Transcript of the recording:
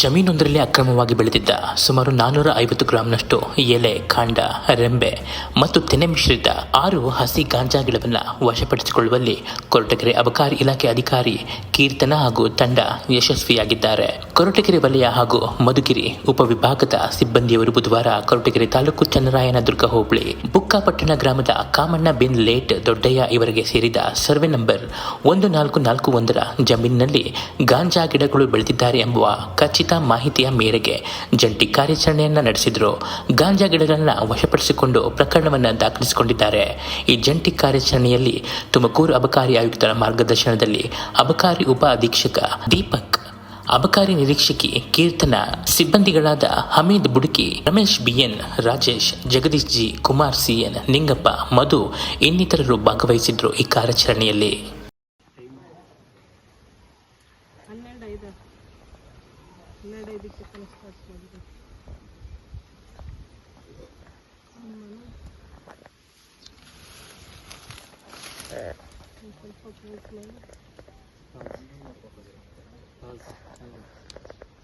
ಜಮೀನೊಂದರಲ್ಲಿ ಅಕ್ರಮವಾಗಿ ಬೆಳೆದಿದ್ದ ಸುಮಾರು ನಾನ್ನೂರ ಐವತ್ತು ಗ್ರಾಂನಷ್ಟು ಎಲೆ, ಕಾಂಡ, ರೆಂಬೆ ಮತ್ತು ತೆನೆ ಮಿಶ್ರಿತ ಆರು ಹಸಿ ಗಾಂಜಾ ಗಿಡವನ್ನು ವಶಪಡಿಸಿಕೊಳ್ಳುವಲ್ಲಿ ಕೊರಟಗೆರೆ ಅಬಕಾರಿ ಇಲಾಖೆ ಅಧಿಕಾರಿ ಕೀರ್ತನ ಹಾಗೂ ತಂಡ ಯಶಸ್ವಿಯಾಗಿದ್ದಾರೆ. ಕೊರಟಗೆರೆ ವಲಯ ಹಾಗೂ ಮಧುಗಿರಿ ಉಪವಿಭಾಗದ ಸಿಬ್ಬಂದಿಯವರು ಬುಧವಾರ ಕೊರಟಗೆರೆ ತಾಲೂಕು ಚನ್ನರಾಯನದುರ್ಗ ಹೋಬಳಿ, ಬುಕ್ಕಾಪಟ್ಟಣ ಗ್ರಾಮದ ಕಾಮಣ್ಣ ಬಿನ್ ಲೇಟ್ ದೊಡ್ಡಯ್ಯ ಇವರಿಗೆ ಸೇರಿದ ಸರ್ವೆ ನಂಬರ್ ಒಂದು ನಾಲ್ಕು ನಾಲ್ಕು ಒಂದರ ಜಮೀನಿನಲ್ಲಿ ಗಾಂಜಾ ಗಿಡಗಳು ಬೆಳೆದಿದ್ದಾರೆ ಎಂಬುವ ಖಚಿತ ಮಾಹಿತಿಯ ಮೇರೆಗೆ ಜಂಟಿ ಕಾರ್ಯಾಚರಣೆಯನ್ನ ನಡೆಸಿದ್ರು. ಗಾಂಜಾ ಗಿಡಗಳನ್ನ ವಶಪಡಿಸಿಕೊಂಡು ಪ್ರಕರಣವನ್ನು ದಾಖಲಿಸಿಕೊಂಡಿದ್ದಾರೆ. ಈ ಜಂಟಿ ಕಾರ್ಯಾಚರಣೆಯಲ್ಲಿ ತುಮಕೂರು ಅಬಕಾರಿ ಆಯುಕ್ತರ ಮಾರ್ಗದರ್ಶನದಲ್ಲಿ ಅಬಕಾರಿ ಉಪ ಅಧೀಕ್ಷಕ ದೀಪಕ್, ಅಬಕಾರಿ ನಿರೀಕ್ಷಕಿ Keerthana, ಸಿಬ್ಬಂದಿಗಳಾದ Hameed Buduki, Ramesh B N, Rajesh, Jagadish G, Kumar C N, Ningappa, Madhu ಇನ್ನಿತರರು ಭಾಗವಹಿಸಿದ್ರು ಈ ಕಾರ್ಯಾಚರಣೆಯಲ್ಲಿ. Neredeydik yakın istasyonda. Onların insan çok mutlu olur. Bazı, bazı, evet.